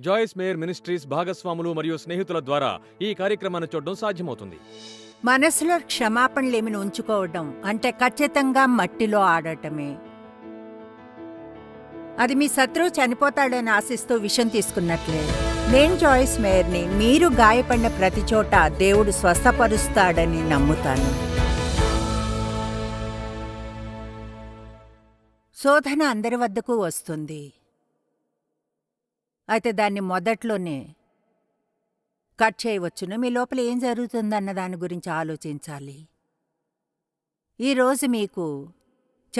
జాయిస్ mayor ministries భాగస్వాములు మరియు స్నేహితుల ద్వారా ఈ కార్యక్రమాన్ని చూడడం సాధ్యమవుతుంది. మనసులో క్షమాపణలేమిని ఉంచుకోవడం అంటే ఖచ్చితంగా మట్టిలో ఆడటమే. అది మీ శత్రువు చనిపోతాడని ఆశిస్తూ విషం తీసుకున్నట్లే. నేను జాయిస్ మేయర్ని మీరు గాయపడిన ప్రతి చోట దేవుడు స్వస్థపరుస్తాడని నమ్ముతాను. శోధన అందరి వద్దకు వస్తుంది. అయితే దాన్ని మొదట్లోనే కట్ చేయవచ్చును. మీ లోపల ఏం జరుగుతుందన్న దాని గురించి ఆలోచించాలి. ఈరోజు మీకు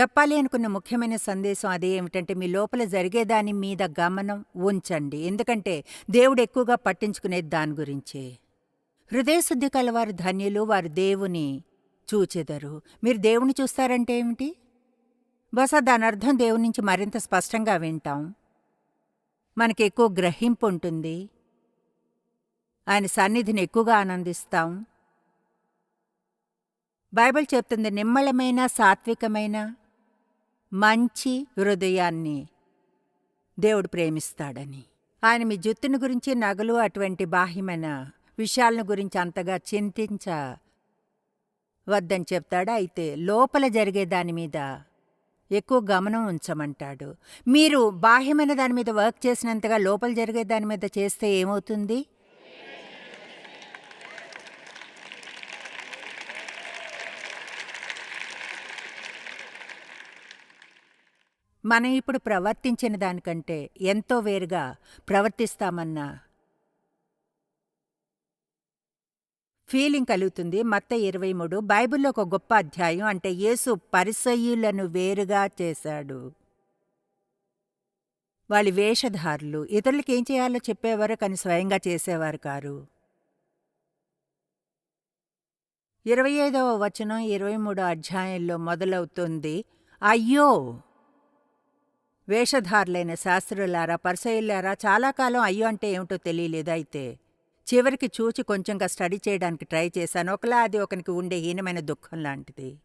చెప్పాలి అనుకున్న ముఖ్యమైన సందేశం అదే ఏమిటంటే మీ లోపల జరిగేదాని మీద గమనం ఉంచండి. ఎందుకంటే దేవుడు ఎక్కువగా పట్టించుకునేది దాని గురించే. హృదయశుద్ధి కలవారు ధన్యులు వారు దేవుని చూచెదరు. మీరు దేవుని చూస్తారంటే ఏమిటి? బస దాని అర్థం దేవుని నుంచి మరింత స్పష్టంగా వింటాం. మనకి ఎక్కువ గ్రహింపు ఉంటుంది ఆయన సన్నిధిని ఎక్కువగా ఆనందిస్తాం. బైబిల్ చెప్తుంది నిమ్మళమైన సాత్వికమైన మంచి హృదయాన్ని దేవుడు ప్రేమిస్తాడని. ఆయన మీ జుత్తుని గురించి నగలు అటువంటి బాహ్యమైన విషయాలను గురించి అంతగా చింతించ వద్దని చెప్తాడు. అయితే లోపల జరిగే దాని మీద ఎక్కువ గమనం ఉంచమంటాడు. మీరు బాహ్యమైన దాని మీద వర్క్ చేసినంతగా లోపల జరిగే దాని మీద చేస్తే ఏమవుతుంది? మనం ఇప్పుడు ప్రవర్తించిన దానికంటే ఎంతో వేరుగా ప్రవర్తిస్తామన్న ఫీలింగ్ కలుగుతుంది. మత్త ఇరవై మూడు. బైబిల్లో ఒక గొప్ప అధ్యాయం అంటే యేసు పరిసయ్యులను వేరుగా చేశాడు. వాళ్ళ వేషధారులు. ఇతరులకి ఏం చేయాలో చెప్పేవారు కానీ స్వయంగా చేసేవారు కారు. ఇరవై ఐదవ వచనం ఇరవై మూడో అధ్యాయంలో మొదలవుతుంది. అయ్యో! వేషధారులైన శాస్త్రులారా పరిసయులారా చాలా కాలం అయ్యో అంటే ఏమిటో తెలియలేదు అయితే? చివరికి చూచి కొంచెంగా స్టడీ చేయడానికి ట్రై చేశాను. ఒకలా అది ఒకనికి ఉండే హీనమైన దుఃఖం లాంటిది.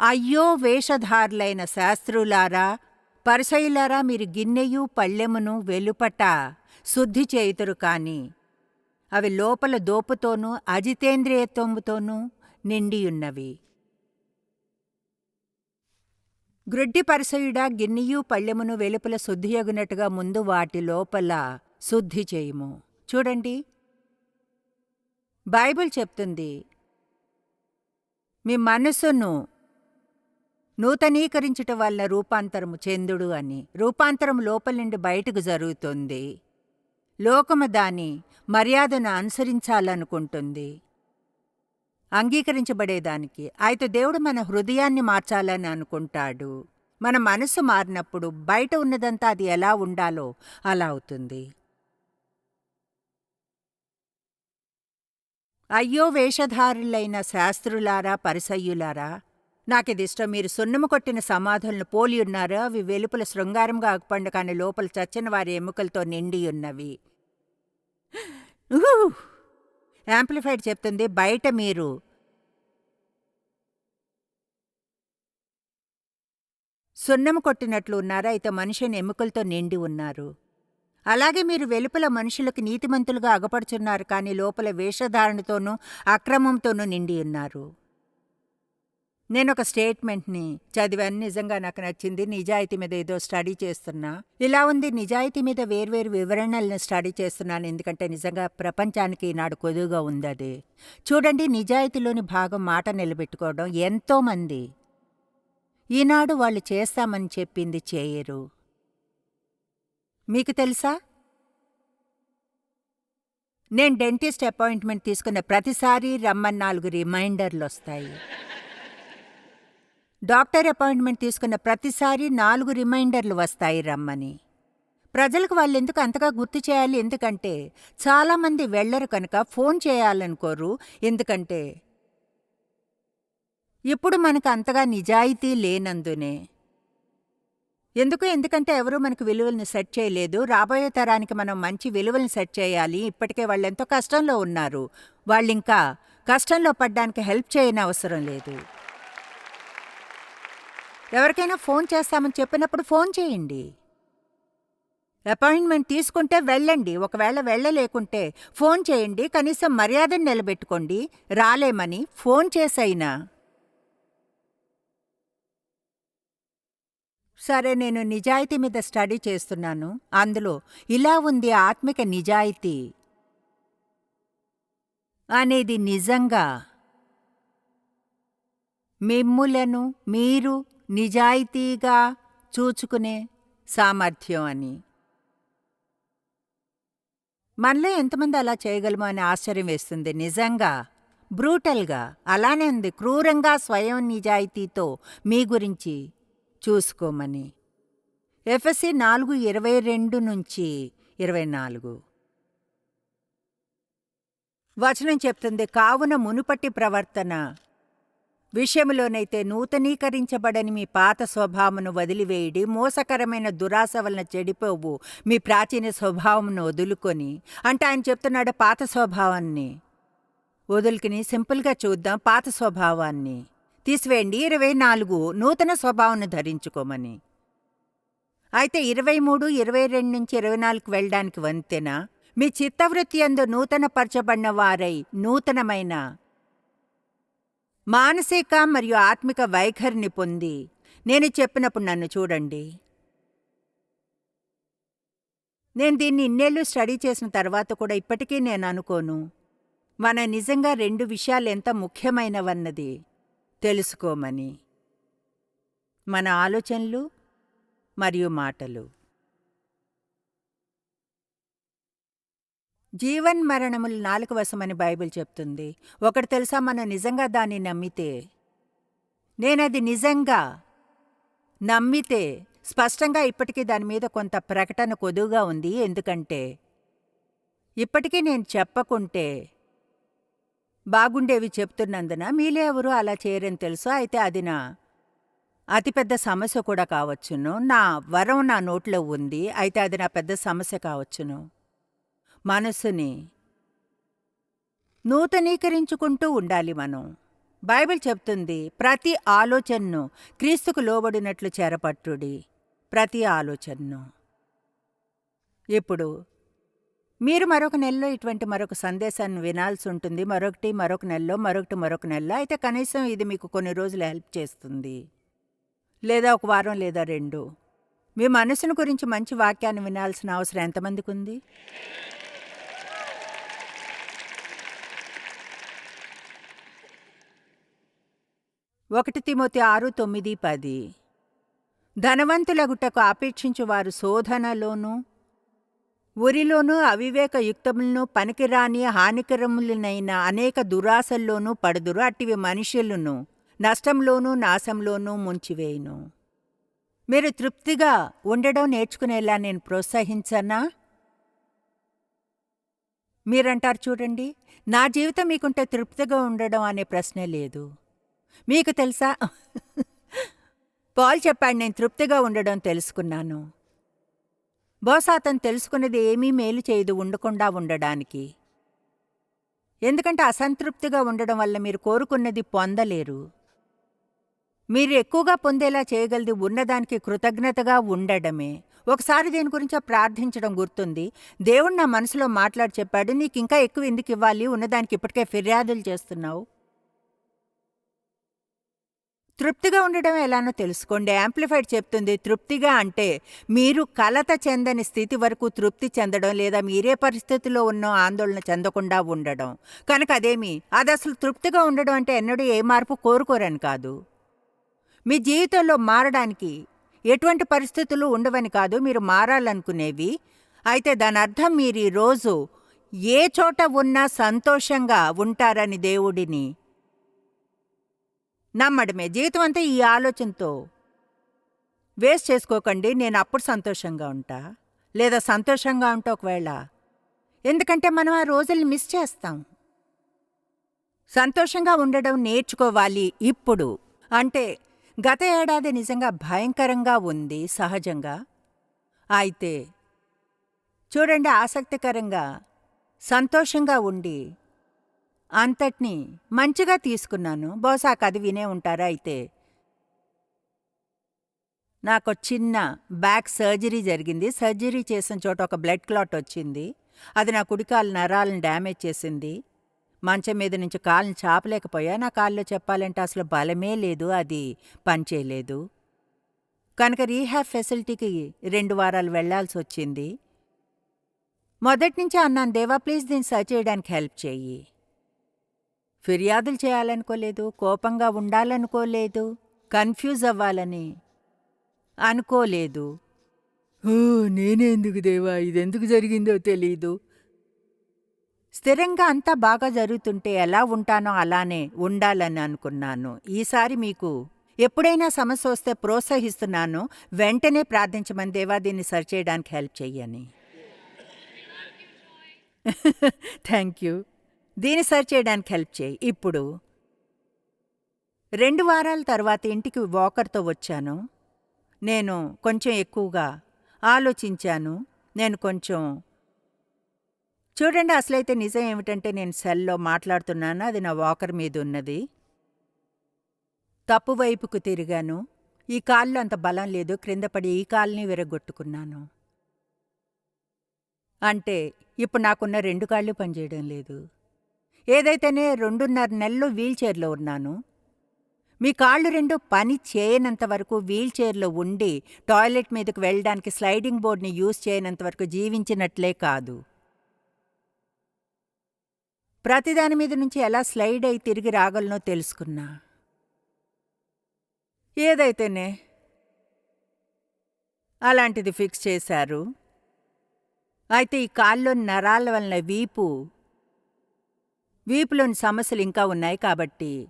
అయ్యో వేషధారులైన శాస్త్రులారా పరిసయులారా మీరు గిన్నెయు పళ్ళెమును వెలుపట శుద్ధి చేయుతురు కాని అవి లోపల దోపుతోనూ అజితేంద్రియత్వముతోనూ నిండియున్నవి. గ్రుడ్డి పరిసయుడా గిన్నెయు పళ్ళెమును వెలుపల శుద్ధియగునట్టుగా ముందు వాటి లోపల శుద్ధి చేయుము. చూడండి. బైబిల్ చెప్తుంది మీ మనస్సును నూతనీకరించుట వలన రూపాంతరము చెందుడు అని. రూపాంతరం లోపల నుండి బయటకు జరుగుతుంది. లోకము దాని మర్యాదను అనుసరించాలనుకుంటుంది. అంగీకరించబడేదానికి. అయితే దేవుడు మన హృదయాన్ని మార్చాలని అనుకుంటాడు. మన మనసు మారినప్పుడు బయట ఉన్నదంతా అది ఎలా ఉండాలో అలా అవుతుంది. అయ్యో వేషధారులైన శాస్త్రులారా పరిసయ్యులారా నాకిదిష్టం. మీరు సున్నము కొట్టిన సమాధులను పోలియున్నారా? అవి వెలుపల శృంగారంగా ఆకుపండు లోపల చచ్చిన వారి ఎముకలతో నిండియున్నవి. యాంప్లిఫైడ్ చెప్తుంది బయట మీరు. సున్నము కొట్టినట్లు ఉన్నారా? అయితే మనిషిని ఎముకలతో నిండి ఉన్నారు. అలాగే మీరు వెలుపల మనుషులకు నీతిమంతులుగా అగపడుచున్నారు కానీ లోపల వేషధారణతోనూ అక్రమంతోనూ నిండి ఉన్నారు. నేను ఒక స్టేట్మెంట్ని చదివాను. నిజంగా నాకు నచ్చింది. నిజాయితీ మీద ఏదో స్టడీ చేస్తున్నా. ఇలా ఉంది. నిజాయితీ మీద వేర్వేరు వివరణలను స్టడీ చేస్తున్నాను. ఎందుకంటే నిజంగా ప్రపంచానికి ఈనాడు కొదువుగా ఉంది అది. చూడండి నిజాయితీలోని భాగం మాట నిలబెట్టుకోవడం ఎంతోమంది. ఈనాడు వాళ్ళు చేస్తామని చెప్పింది చేయరు. మీకు తెలుసా? నేను డెంటిస్ట్ అపాయింట్మెంట్ తీసుకున్న ప్రతిసారి రమ్మని నాలుగు రిమైండర్లు వస్తాయి. డాక్టర్ అపాయింట్మెంట్ తీసుకున్న ప్రతిసారి నాలుగు రిమైండర్లు వస్తాయి రమ్మని. ప్రజలకు వాళ్ళు ఎందుకు అంతగా గుర్తు చేయాలి? ఎందుకంటే చాలామంది వెళ్ళరు కనుక ఫోన్ చేయాలనుకోరు. ఎందుకంటే ఇప్పుడు మనకు అంతగా నిజాయితీ లేనందునే. ఎందుకు? ఎందుకంటే ఎవరూ మనకు విలువలను సెట్ చేయలేదు. రాబోయే తరానికి మనం మంచి విలువలను సెట్ చేయాలి. ఇప్పటికే వాళ్ళు ఎంతో కష్టంలో ఉన్నారు. వాళ్ళింకా కష్టంలో పడ్డానికి హెల్ప్ చేయని అవసరం లేదు. ఎవరికైనా ఫోన్ చేస్తామని చెప్పినప్పుడు ఫోన్ చేయండి. అపాయింట్మెంట్ తీసుకుంటే వెళ్ళండి. ఒకవేళ వెళ్ళలేకుంటే ఫోన్ చేయండి. కనీసం మర్యాదను నిలబెట్టుకోండి. రాలేమని ఫోన్ చేసైనా సరే నేను నిజాయితీ మీద స్టడీ చేస్తున్నాను. అందులో ఇలా ఉంది ఆత్మిక నిజాయితీ. అనేది నిజంగా మిమ్ములను మీరు నిజాయితీగా చూచుకునే సామర్థ్యం అని. మనలో ఎంతమంది అలా చేయగలమో అని ఆశ్చర్యం వేస్తుంది. నిజంగా బ్రూటల్గా అలానే ఉంది. క్రూరంగా స్వయం నిజాయితీతో మీ గురించి చూసుకోమని. ఎఫ్ఎస్సి నాలుగు ఇరవై రెండు నుంచి ఇరవై నాలుగు. వచనం చెప్తుంది కావున మునుపటి ప్రవర్తన విషయంలోనైతే నూతనీకరించబడని మీ పాత స్వభావమును వదిలివేయడి మోసకరమైన దురాశ వలన చెడిపోవు మీ ప్రాచీన స్వభావమును వదులుకొని. అంటే ఆయన చెప్తున్నాడు పాత స్వభావాన్ని. వదులుకుని సింపుల్గా చూద్దాం పాత స్వభావాన్ని. తీసివేయండి. ఇరవై నాలుగు నూతన స్వభావం ధరించుకోమని. అయితే ఇరవై మూడు ఇరవై రెండు నుంచి ఇరవై నాలుగు వెళ్ళడానికి వంతెన మీ చిత్తవృత్తి అందు నూతన పరచబడిన వారై నూతనమైన మానసిక మరియు ఆత్మిక వైఖరిని పొంది నేను చెప్పినప్పుడు నన్ను చూడండి. నేను దీన్ని ఇన్నేళ్ళు స్టడీ చేసిన తర్వాత కూడా ఇప్పటికీ నేను అనుకోను. మన నిజంగా రెండు విషయాలు ఎంత ముఖ్యమైనవన్నది. తెలుసుకోమని. మన ఆలోచనలు మరియు మాటలు. జీవన్ మరణములు నాలుగు వశమని బైబిల్ చెప్తుంది. ఒకటి తెలుసా? మనం నిజంగా దాన్ని నమ్మితే నేనది నిజంగా నమ్మితే స్పష్టంగా ఇప్పటికీ దాని మీద కొంత ప్రకటన కొదువుగా ఉంది. ఎందుకంటే ఇప్పటికీ నేను చెప్పకుంటే బాగుండేవి చెప్తున్నందున మీలో ఎవరు అలా చేయరని తెలుసు. అయితే అది నా అతిపెద్ద సమస్య కూడా కావచ్చును. నా వరం నా నోట్లో ఉంది. అయితే అది నా పెద్ద సమస్య కావచ్చును. మనస్సుని నూతనీకరించుకుంటూ ఉండాలి మనం. బైబిల్ చెప్తుంది ప్రతి ఆలోచనను క్రీస్తుకు లోబడినట్లు చేరపట్టుడి. ప్రతి ఆలోచనను. ఇప్పుడు మీరు మరొక నెలలో ఇటువంటి మరొక సందేశాన్ని వినాల్సి ఉంటుంది. మరొకటి మరొక నెలలో మరొకటి మరొక నెలలో. అయితే కనీసం ఇది మీకు కొన్ని రోజులు హెల్ప్ చేస్తుంది. లేదా ఒక వారం లేదా రెండు. మీ మనసును గురించి మంచి వాక్యాన్ని వినాల్సిన అవసరం ఎంతమందికి ఉంది ఒకటి తిమోతి ఆరు తొమ్మిది పది. ధనవంతులగుటకు అపేక్షించు వారు శోధనలోనూ ఉరిలోనూ అవివేకయుక్తములను పనికిరాని హానికరములనైన అనేక దురాశల్లోనూ పడుదురు. అట్టివి మనుషులను నష్టంలోనూ నాశంలోనూ ముంచివేయును. మీరు తృప్తిగా ఉండడం నేర్చుకునేలా నేను ప్రోత్సహించనా? మీరంటారు చూడండి నా జీవితం మీకుంటే తృప్తిగా ఉండడం అనే ప్రశ్నే లేదు. మీకు తెలుసా? పాల్ చెప్పాడు నేను తృప్తిగా ఉండడం తెలుసుకున్నాను. బహుశా అతను తెలుసుకున్నది ఏమీ మేలు చేయదు ఉండకుండా ఉండడానికి. ఎందుకంటే అసంతృప్తిగా ఉండడం వల్ల మీరు కోరుకున్నది పొందలేరు. మీరు ఎక్కువగా పొందేలా చేయగలది ఉన్నదానికి కృతజ్ఞతగా ఉండడమే. ఒకసారి దేని గురించో ప్రార్థించడం గుర్తుంది. దేవుడు నా మనసులో మాట్లాడి చెప్పాడు నీకు ఇంకా ఎక్కువ ఎందుకు ఇవ్వాలి? ఉన్నదానికి ఇప్పటికే ఫిర్యాదులు చేస్తున్నావు. తృప్తిగా ఉండడం ఎలానో తెలుసుకోండి. యాంప్లిఫైడ్ చెప్తుంది తృప్తిగా అంటే మీరు కలత చెందని స్థితి వరకు తృప్తి చెందడం లేదా మీరే పరిస్థితిలో ఉన్న ఆందోళన చెందకుండా ఉండడం. కనుక అదేమి? అది అసలు తృప్తిగా ఉండడం అంటే ఎన్నడూ ఏ మార్పు కోరుకోరని కాదు. మీ జీవితంలో మారడానికి ఎటువంటి పరిస్థితులు ఉండవని కాదు మీరు మారాలనుకునేవి. అయితే దాని అర్థం మీరు ఈరోజు రోజు ఏ చోట ఉన్నా సంతోషంగా ఉంటారని దేవుడిని నమ్మడమే. జీవితం అంతా ఈ ఆలోచనతో వేస్ట్ చేసుకోకండి నేను అప్పుడు సంతోషంగా ఉంటా. లేదా సంతోషంగా ఉంటా ఒకవేళ. ఎందుకంటే మనం ఆ రోజుల్ని మిస్ చేస్తాం. సంతోషంగా ఉండడం నేర్చుకోవాలి ఇప్పుడు. అంటే గత ఏడాది నిజంగా భయంకరంగా ఉంది సహజంగా. అయితే చూడండి ఆసక్తికరంగా సంతోషంగా ఉండి అంతట్ని మంచిగా తీసుకున్నాను. బహుశా కది వినే ఉంటారా అయితే? నాకు చిన్న బ్యాక్ సర్జరీ జరిగింది. సర్జరీ చేసిన చోట ఒక బ్లడ్ క్లాట్ వచ్చింది. అది నా కుడికాలు నరాలను డ్యామేజ్ చేసింది. మంచం మీద నుంచి కాళ్ళని చాపలేకపోయా. నా కాళ్ళలో చెప్పాలంటే అసలు బలమే లేదు. అది పనిచేయలేదు. కనుక రీహాబ్ ఫెసిలిటీకి రెండు వారాలు వెళ్ళాల్సి వచ్చింది. మొదటి నుంచి అన్నాను దేవా ప్లీజ్ దీన్ని సర్చ్ చేయడానికి హెల్ప్ చేయి ఫిర్యాదులు చేయాలనుకోలేదు కోపంగా ఉండాలనుకోలేదు కన్ఫ్యూజ్ అవ్వాలని అనుకోలేదు. నేనేందుకు దేవా ఇదెందుకు జరిగిందో తెలీదు. స్థిరంగా అంతా బాగా జరుగుతుంటే ఎలా ఉంటానో అలానే ఉండాలని అనుకున్నాను. ఈసారి మీకు ఎప్పుడైనా సమస్య వస్తే ప్రోత్సహిస్తున్నాను. వెంటనే ప్రార్థించమని దేవా దీన్ని సరిచేయడానికి హెల్ప్ చెయ్యని. Thank you. దీన్ని సరి చేయడానికి హెల్ప్ చేయి. ఇప్పుడు రెండు వారాల తర్వాత ఇంటికి వాకర్తో వచ్చాను. నేను కొంచెం ఎక్కువగా ఆలోచించాను. నేను కొంచెం చూడండి అసలైతే నిజం ఏమిటంటే నేను సెల్లో మాట్లాడుతున్నాను. అది నా వాకర్ మీద ఉన్నది. తప్పు వైపుకు తిరిగాను. ఈ కాళ్ళు అంత బలం లేదు. క్రిందపడి ఈ కాల్ని విరగొట్టుకున్నాను. అంటే ఇప్పుడు నాకున్న రెండు కాళ్ళు పనిచేయడం లేదు. ఏదైతేనే రెండున్నర నెలలు వీల్చైర్లో ఉన్నాను. మీ కాళ్ళు రెండు పని చేయనంత వరకు వీల్చైర్లో ఉండి టాయిలెట్ మీదకు వెళ్ళడానికి స్లైడింగ్ బోర్డ్ని యూజ్ చేయనంత వరకు జీవించినట్లే కాదు. ప్రతిదాని మీద నుంచి ఎలా స్లైడ్ అయి తిరిగి రాగలనో తెలుసుకున్నా. ఏదైతేనే అలాంటిది ఫిక్స్ చేశారు. అయితే ఈ కాల్లో నరాల వలన వీపు వీపులోని సమస్యలు ఇంకా ఉన్నాయి కాబట్టి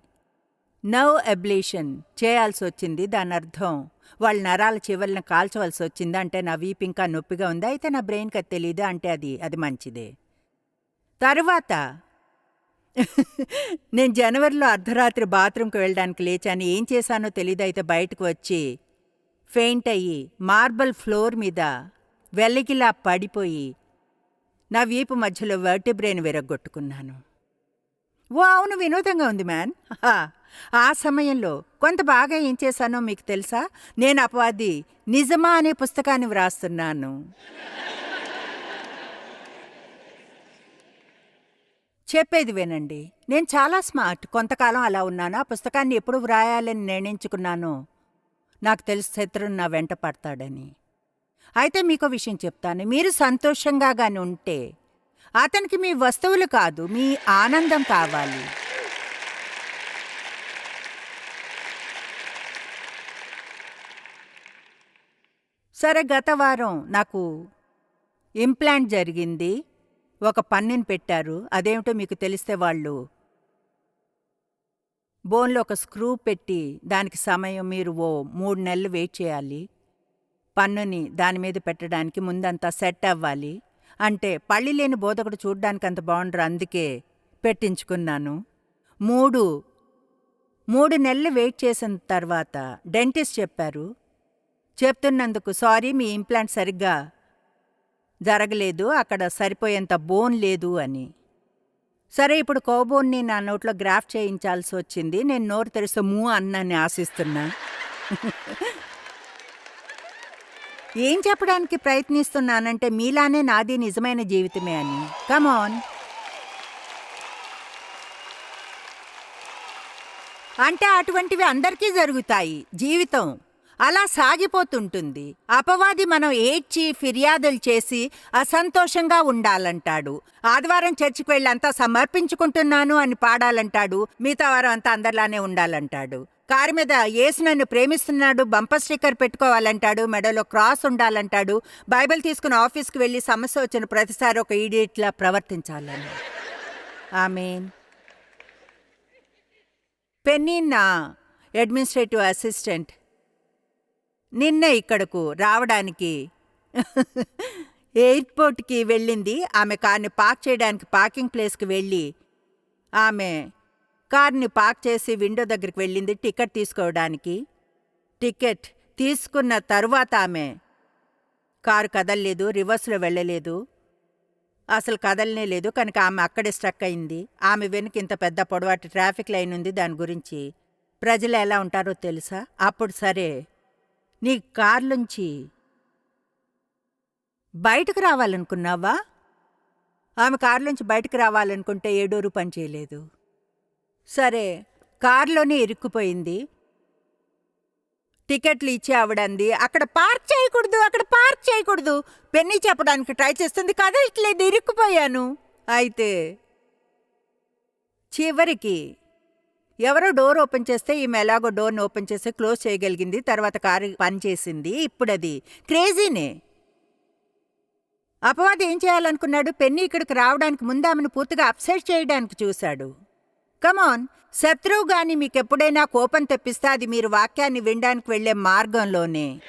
నర్వ్ అబ్లేషన్ చేయాల్సి వచ్చింది దాని అర్థం. వాళ్ళ నరాల చివరిని కాల్చవలసి వచ్చింది అంటే నా వీపు ఇంకా నొప్పిగా ఉంది. అయితే నా బ్రెయిన్కి అది తెలీదు అంటే అది అది మంచిదే. తరువాత నేను జనవరిలో అర్ధరాత్రి బాత్రూంకి వెళ్ళడానికి లేచాను. ఏం చేశానో తెలీదు? అయితే బయటకు వచ్చి ఫెయింట్ అయ్యి మార్బల్ ఫ్లోర్ మీద వెల్లకిలా పడిపోయి నా వీపు మధ్యలో వర్టిబ్రెయిన్ విరగొట్టుకున్నాను ఓ అవును వినోదంగా ఉంది మ్యాన్. హా, ఆ సమయంలో కొంత బాగా ఏం చేశానో మీకు తెలుసా? నేను అపవాది నిజమా అనే పుస్తకాన్ని వ్రాస్తున్నాను. చెప్పేది వినండి. నేను చాలా స్మార్ట్ కొంతకాలం అలా ఉన్నాను. ఆ పుస్తకాన్ని ఎప్పుడు వ్రాయాలని నిర్ణయించుకున్నాను నాకు తెలుసు శత్రుడు నా వెంట పడతాడని. అయితే మీకో విషయం చెప్తాను. మీరు సంతోషంగా గాని ఉంటే అతనికి మీ వస్తువులు కాదు మీ ఆనందం కావాలి. సరే గత వారం నాకు ఇంప్లాంట్ జరిగింది. ఒక పన్నెని పెట్టారు. అదేమిటో మీకు తెలిస్తే వాళ్ళు బోన్లో ఒక స్క్రూ పెట్టి దానికి సమయం మీరు ఓ మూడు నెలలు వెయిట్ చేయాలి. పన్నుని దాని మీద పెట్టడానికి ముందంతా సెట్ అవ్వాలి. అంటే పళ్ళి లేని బోధకుడు చూడ్డానికి అంత బాగుండరు అందుకే పెట్టించుకున్నాను. మూడు. మూడు నెలలు వెయిట్ చేసిన తర్వాత డెంటిస్ట్ చెప్పారు. చెప్తున్నందుకు సారీ మీ ఇంప్లాంట్ సరిగ్గా జరగలేదు అక్కడ సరిపోయేంత బోన్ లేదు అని. సరే ఇప్పుడు కోబోన్ని నా నోట్లో గ్రాఫ్ చేయించాల్సి వచ్చింది నేను నోరు తెరిస్తే మూ అన్నాన్ని ఆశిస్తున్నా. ఏం చెప్పడానికి ప్రయత్నిస్తున్నానంటే మీలానే నాది నిజమైన జీవితమే అని. కమాన్ అంటే అటువంటివి అందరికీ జరుగుతాయి జీవితం. అలా సాగిపోతుంటుంది. అపవాది మనం ఏడ్చి ఫిర్యాదులు చేసి అసంతోషంగా ఉండాలంటాడు. ఆదివారం చర్చికి వెళ్ళి అంతా సమర్పించుకుంటున్నాను అని పాడాలంటాడు. మిగతా వారం అంతా అందరిలానే ఉండాలంటాడు. కారు మీద యేసు నన్ను ప్రేమిస్తున్నాడు బంపర్ స్టిక్కర్ పెట్టుకోవాలంటాడు మెడలో క్రాస్ ఉండాలంటాడు బైబిల్ తీసుకుని ఆఫీస్కి వెళ్ళి సమస్య వచ్చిన ప్రతిసారి ఒక ఈడియట్లా ప్రవర్తించాలని. ఆమె పెన్నీ నా అడ్మినిస్ట్రేటివ్ అసిస్టెంట్ నిన్న ఇక్కడకు రావడానికి ఎయిర్పోర్ట్కి వెళ్ళింది. ఆమె కార్ని పార్క్ చేయడానికి పార్కింగ్ ప్లేస్కి వెళ్ళి ఆమె కార్ని పార్క్ చేసి విండో దగ్గరికి వెళ్ళింది టికెట్ తీసుకోవడానికి. టికెట్ తీసుకున్న తరువాత ఆమె కారు కదలలేదు రివర్స్లో వెళ్ళలేదు. అసలు కదలనే లేదు కనుక ఆమె అక్కడే స్ట్రక్ అయింది. ఆమె వెనుక ఇంత పెద్ద పొడవాటి ట్రాఫిక్ లైన్ ఉంది దాని గురించి ప్రజలు ఎలా ఉంటారో తెలుసా? అప్పుడు సరే నీ కార్లోంచి బయటకు రావాలనుకున్నావా? ఆమె కారులోంచి బయటకు రావాలనుకుంటే ఏడూరు పనిచేయలేదు సరే కారులోనే ఇరుక్కుపోయింది. టికెట్లు ఇచ్చి ఆవిడంది అక్కడ పార్క్ చేయకూడదు అక్కడ పార్క్ చేయకూడదు. పెన్ని చెప్పడానికి ట్రై చేస్తుంది కదలట్లేదు ఇరుక్కుపోయాను. అయితే చివరికి ఎవరో డోర్ ఓపెన్ చేస్తే ఈమె ఎలాగో డోర్ని ఓపెన్ చేస్తే క్లోజ్ చేయగలిగింది. తర్వాత కారు పనిచేసింది ఇప్పుడు అది క్రేజీనే. అపవాది ఏం చేయాలనుకున్నాడు? పెన్ని ఇక్కడికి రావడానికి ముందు ఆమెను పూర్తిగా అప్సెట్ చేయడానికి చూశాడు. కమాన్ శత్రువు గాని మీకెప్పుడైనా కోపం తెప్పిస్తే అది మీరు వాక్యాన్ని వినడానికి వెళ్ళే మార్గంలోనే.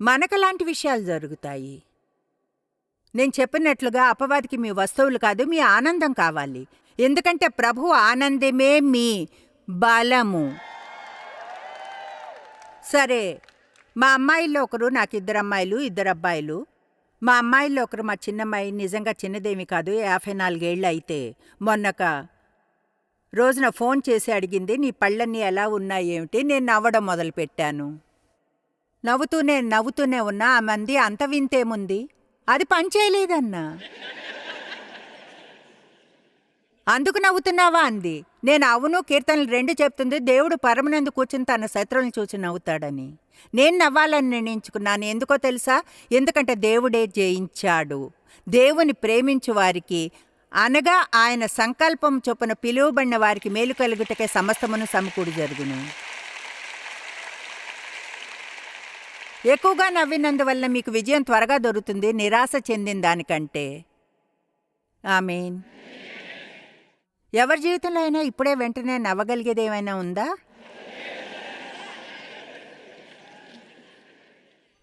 మనకలాంటి విషయాలు జరుగుతాయి. నేను చెప్పినట్లుగా అపవాదికి మీ వస్తువులు కాదు మీ ఆనందం కావాలి. ఎందుకంటే ప్రభు ఆనందమే మీ బలము. సరే మా అమ్మాయిల్లో ఒకరు నాకు ఇద్దరు అమ్మాయిలు ఇద్దరు అబ్బాయిలు. మా అమ్మాయిల్లో ఒకరు మా చిన్నమ్మాయి నిజంగా చిన్నదేమి కాదు యాభై నాలుగేళ్ళు అయితే. మొన్నక రోజున ఫోన్ చేసి అడిగింది నీ పళ్ళన్నీ ఎలా ఉన్నాయేమిటి నేను నవ్వడం మొదలుపెట్టాను. నవ్వుతూనే నవ్వుతూనే ఉన్నా ఆ మంది అంత వింతేముంది? అది పనిచేయలేదన్నా అందుకు నవ్వుతున్నావా? అంది. నేను అవును కీర్తనలు రెండు చెప్తుంది దేవుడు పరమనందు కూర్చుని తన శత్రువులను చూసి నవ్వుతాడని. నేను నవ్వాలని నిర్ణయించుకున్నాను. ఎందుకో తెలుసా? ఎందుకంటే దేవుడే జయించాడు. దేవుని ప్రేమించు వారికి అనగా ఆయన సంకల్పం చొప్పున పిలువబడిన వారికి మేలు కలుగుటకే సమస్తమును సమకూడి జరుగును. ఎక్కువగా నవ్వినందువల్ల మీకు విజయం త్వరగా దొరుకుతుంది. నిరాశ చెందిన దానికంటే. ఆమెన్. ఎవరి జీవితంలో అయినా ఇప్పుడే వెంటనే నవ్వగలిగేది ఏమైనా ఉందా?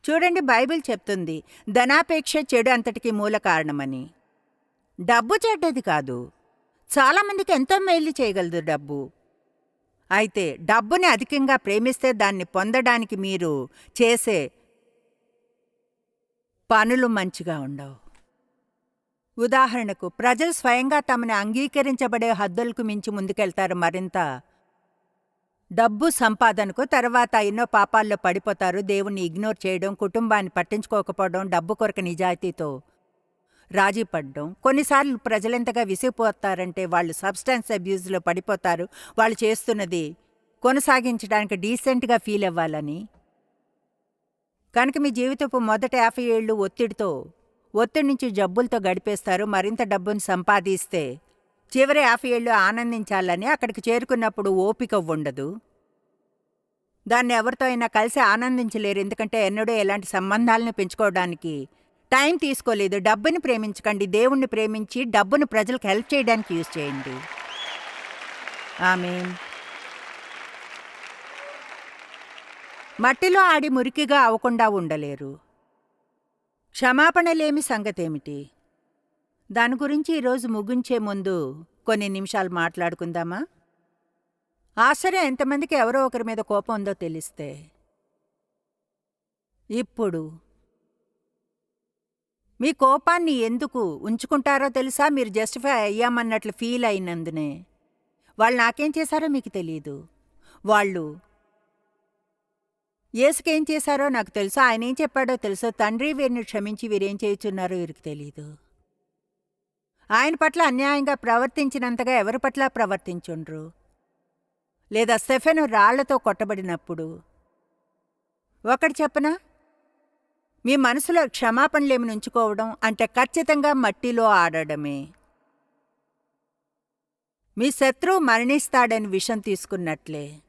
చూడండి బైబిల్ చెప్తుంది ధనాపేక్ష చెడు అంతటికి మూల కారణమని. డబ్బు చెడ్డది కాదు. చాలామందికి ఎంతో మేలు చేయగలదు డబ్బు. అయితే డబ్బుని అధికంగా ప్రేమిస్తే దాన్ని పొందడానికి మీరు చేసే పనులు మంచిగా ఉండవు. ఉదాహరణకు ప్రజలు స్వయంగా తమని అంగీకరించబడే హద్దులకు మించి ముందుకెళ్తారు మరింత డబ్బు సంపాదనకు తర్వాత ఎన్నో పాపాల్లో పడిపోతారు. దేవుణ్ణి ఇగ్నోర్ చేయడం కుటుంబాన్ని పట్టించుకోకపోవడం డబ్బు కొరకు నిజాయితీతో రాజీ పడడం కొన్నిసార్లు ప్రజలెంతగా విసిగిపోతారంటే వాళ్ళు సబ్స్టాన్స్ అబ్యూజ్లో పడిపోతారు. వాళ్ళు చేస్తున్నది కొనసాగించడానికి డీసెంట్గా ఫీల్ అవ్వాలని. కనుక మీ జీవితపు మొదటి యాభై ఏళ్ళు ఒత్తిడితో ఒత్తిడి నుంచి జబ్బులతో గడిపేస్తారు. మరింత డబ్బును సంపాదిస్తే చివరి యాభై ఏళ్ళు ఆనందించాలని అక్కడికి చేరుకున్నప్పుడు ఓపిక ఉండదు. దాన్ని ఎవరితో అయినా కలిసి ఆనందించలేరు. ఎందుకంటే ఎన్నడూ ఎలాంటి సంబంధాలను పెంచుకోవడానికి టైం తీసుకోలేదు. డబ్బుని ప్రేమించకండి. దేవుణ్ణి ప్రేమించి డబ్బును ప్రజలకు హెల్ప్ చేయడానికి యూజ్ చేయండి. ఆమె మట్టిలో ఆడి మురికిగా అవ్వకుండా ఉండలేరు. క్షమాపణలేమి సంగతేమిటి? దాని గురించి ఈరోజు ముగించే ముందు కొన్ని నిమిషాలు మాట్లాడుకుందామా? ఆశ్చర్యం ఎంతమందికి ఎవరో ఒకరి మీద కోపం ఉందో తెలిస్తే. ఇప్పుడు మీ కోపాన్ని ఎందుకు ఉంచుకుంటారో తెలుసా? మీరు జస్టిఫై అయ్యామన్నట్లు ఫీల్ అయినందునే. వాళ్ళు నాకేం చేశారో మీకు తెలియదు వాళ్ళు ఏసుకేం చేశారో నాకు తెలుసు. ఆయన ఏం చెప్పాడో తెలుసు. తండ్రి వీరిని క్షమించి వీరేం చేయుచున్నారో వీరికి తెలియదు ఆయన పట్ల అన్యాయంగా ప్రవర్తించినంతగా ఎవరి పట్ల ప్రవర్తించుండ్రు? లేదా స్టెఫెను రాళ్ళతో కొట్టబడినప్పుడు? ఒకటి చెప్పనా? మీ మనసులో క్షమాపణలేమి ఉంచుకోవడం అంటే ఖచ్చితంగా మట్టిలో ఆడడమే. మీ శత్రువు మరణిస్తాడని విషం తీసుకున్నట్లే.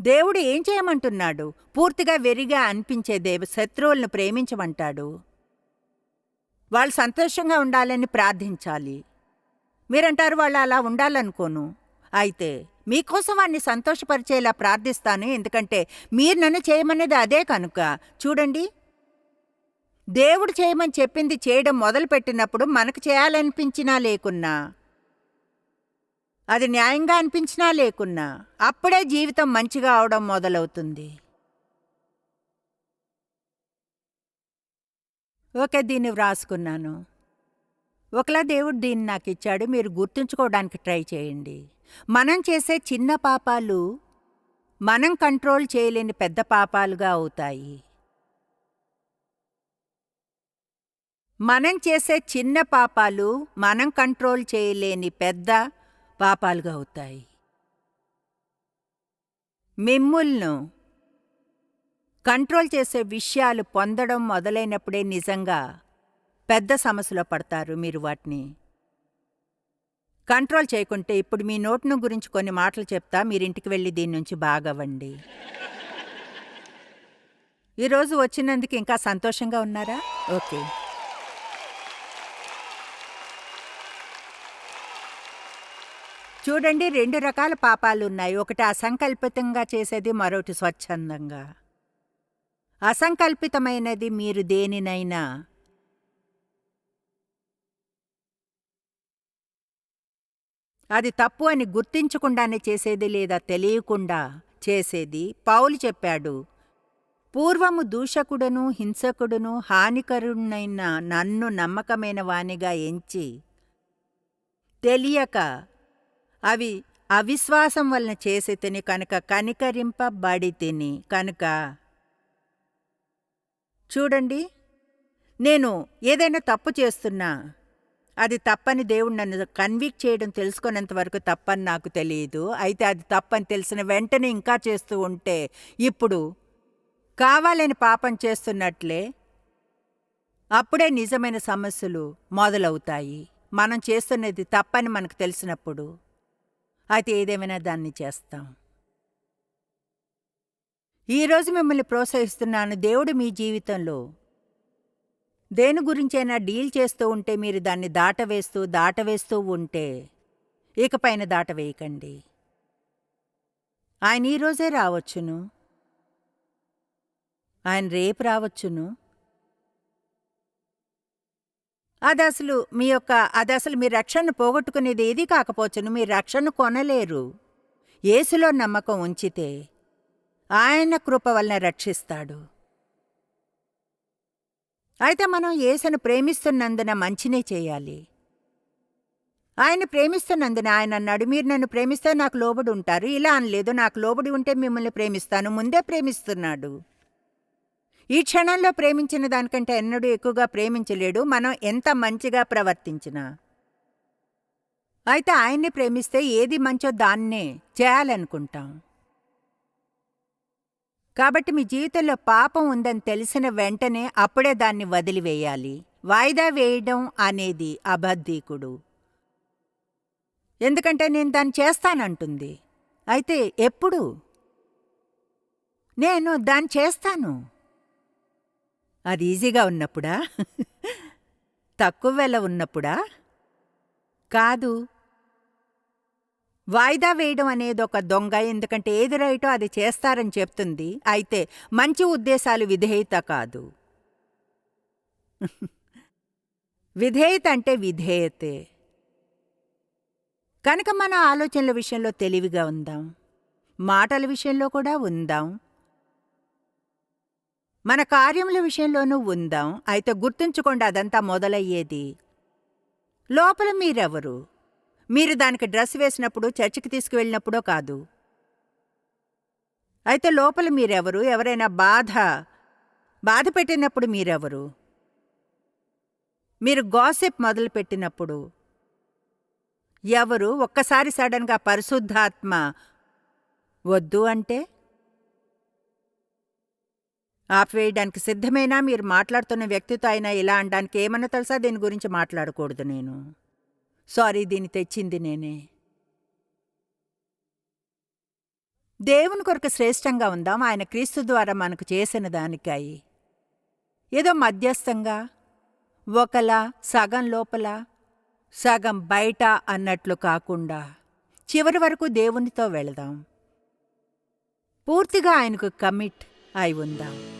దేవుడు ఏం చేయమంటున్నాడు? పూర్తిగా వెరిగా అనిపించే దేవ శత్రువులను ప్రేమించమంటాడు? వాళ్ళు సంతోషంగా ఉండాలని ప్రార్థించాలి. మీరంటారు వాళ్ళు అలా ఉండాలనుకోను. అయితే మీకోసం వాడిని సంతోషపరిచేలా ప్రార్థిస్తాను. ఎందుకంటే మీరు నన్ను చేయమనేది అదే కనుక. చూడండి. దేవుడు చేయమని చెప్పింది చేయడం మొదలుపెట్టినప్పుడు మనకు చేయాలనిపించినా లేకున్నా అది న్యాయంగా అనిపించినా లేకున్నా అప్పుడే జీవితం మంచిగా అవడం మొదలవుతుంది. ఓకే దీన్ని వ్రాసుకున్నాను. ఒకలా దేవుడు దీన్ని నాకు ఇచ్చాడు మీరు గుర్తుంచుకోవడానికి ట్రై చేయండి. మనం చేసే చిన్న పాపాలు మనం కంట్రోల్ చేయలేని పెద్ద పాపాలుగా అవుతాయి. మనం చేసే చిన్న పాపాలు మనం కంట్రోల్ చేయలేని పెద్ద పాపాలుగా అవుతాయి. మిమ్ముల్ను కంట్రోల్ చేసే విషయాలు పొందడం మొదలైనప్పుడే నిజంగా పెద్ద సమస్యలో పడతారు మీరు వాటిని. కంట్రోల్ చేయకుంటే ఇప్పుడు మీ నోట్ను గురించి కొన్ని మాటలు చెప్తా మీరింటికి వెళ్ళి దీని నుంచి బాగవ్వండి. ఈరోజు వచ్చినందుకు ఇంకా సంతోషంగా ఉన్నారా? ఓకే. చూడండి రెండు రకాల పాపాలు ఉన్నాయి ఒకటి అసంకల్పితంగా చేసేది మరొకటి స్వచ్ఛందంగా. అసంకల్పితమైనది మీరు దేనినైనా. అది తప్పు అని గుర్తించకుండానే చేసేది లేదా తెలియకుండా చేసేది పౌలు చెప్పాడు. పూర్వము దూషకుడును హింసకుడును హానికరునైన నన్ను నమ్మకమైన వానిగా ఎంచి తెలియక అవి అవిశ్వాసం వలన చేసి తిని కనుక కనికరింపబడి తిని కనుక చూడండి నేను ఏదైనా తప్పు చేస్తున్నా అది తప్పని దేవుడు నన్ను కన్విక్ట్ చేయడం తెలుసుకున్నంత వరకు తప్పని నాకు తెలియదు. అయితే అది తప్పని తెలిసిన వెంటనే ఇంకా చేస్తూ ఉంటే ఇప్పుడు కావాలని పాపం చేస్తున్నట్లే అప్పుడే నిజమైన సమస్యలు మొదలవుతాయి. మనం చేస్తున్నది తప్పని మనకు తెలిసినప్పుడు అయితే ఏదేమైనా దాన్ని చేస్తాం. ఈరోజు మిమ్మల్ని ప్రోత్సహిస్తున్నాను దేవుడు మీ జీవితంలో. దేని గురించైనా డీల్ చేస్తూ ఉంటే మీరు దాన్ని దాటవేస్తూ దాటవేస్తూ ఉంటే ఇకపైన దాటవేయకండి. ఆయన ఈరోజే రావచ్చును. ఆయన రేపు రావచ్చును. అది అసలు మీ యొక్క అది అసలు మీ రక్షణ పోగొట్టుకునేది ఏది కాకపోవచ్చును మీ రక్షణ కొనలేరు. ఏసులో నమ్మకం ఉంచితే ఆయన కృప వలన రక్షిస్తాడు. అయితే మనం యేసును ప్రేమిస్తున్నందున మంచినే చేయాలి. ఆయన ప్రేమిస్తున్నందున ఆయన అన్నాడు మీరు నన్ను ప్రేమిస్తే నాకు లోబడి ఉంటారు. ఇలా అనలేదు. నాకు లోబడి ఉంటే మిమ్మల్ని ప్రేమిస్తాను. ముందే ప్రేమిస్తున్నాడు. ఈ క్షణంలో ప్రేమించిన దానికంటే ఎన్నడూ ఎక్కువగా ప్రేమించలేడు. మనం ఎంత మంచిగా ప్రవర్తించినా. అయితే ఆయన్ని ప్రేమిస్తే ఏది మంచో దాన్నే చేయాలనుకుంటాం. కాబట్టి మీ జీవితంలో పాపం ఉందని తెలిసిన వెంటనే అప్పుడే దాన్ని వదిలివేయాలి. వాయిదా వేయడం అనేది అబద్ధీకుడు. ఎందుకంటే నేను దాన్ని చేస్తానంటుంది. అయితే ఎప్పుడు? నేను దాన్ని చేస్తాను. అది ఈజీగా ఉన్నప్పుడా? తక్కువ వెల ఉన్నప్పుడా? కాదు. వాయిదా వేయడం అనేది ఒక దొంగ ఎందుకంటే ఏది రైటో అది చేస్తారని చెప్తుంది. అయితే మంచి ఉద్దేశాలు విధేయత కాదు. విధేయత అంటే విధేయతే. కనుక మన ఆలోచనల విషయంలో తెలివిగా ఉందాం. మాటల విషయంలో కూడా ఉందాం. మన కార్యముల విషయంలోనూ ఉందాం. అయితే గుర్తుంచుకోండి అదంతా మొదలయ్యేది. లోపల మీరెవరు? మీరు దానికి డ్రెస్ వేసినప్పుడు చర్చికి తీసుకువెళ్ళినప్పుడో కాదు. అయితే లోపల మీరెవరు? ఎవరైనా బాధ బాధ పెట్టినప్పుడు మీరెవరు? మీరు గాసిప్ మొదలుపెట్టినప్పుడు ఎవరు? ఒక్కసారి సడన్గా పరిశుద్ధాత్మ వద్దు అంటే? ఆపివేయడానికి సిద్ధమైనా? మీరు మాట్లాడుతున్న వ్యక్తితో అయినా ఇలా అనడానికి ఏమన్నా తెలుసా? దీని గురించి మాట్లాడకూడదు నేను. సారీ దీన్ని తెచ్చింది నేనే. దేవుని కొరకు శ్రేష్టంగా ఉందాం. ఆయన క్రీస్తు ద్వారా మనకు చేసిన దానికై. ఏదో మధ్యస్థంగా ఒకలా సగం లోపల సగం బయట అన్నట్లు కాకుండా చివరి వరకు దేవునితో వెళదాం. పూర్తిగా ఆయనకు కమిట్ అయి ఉందాం.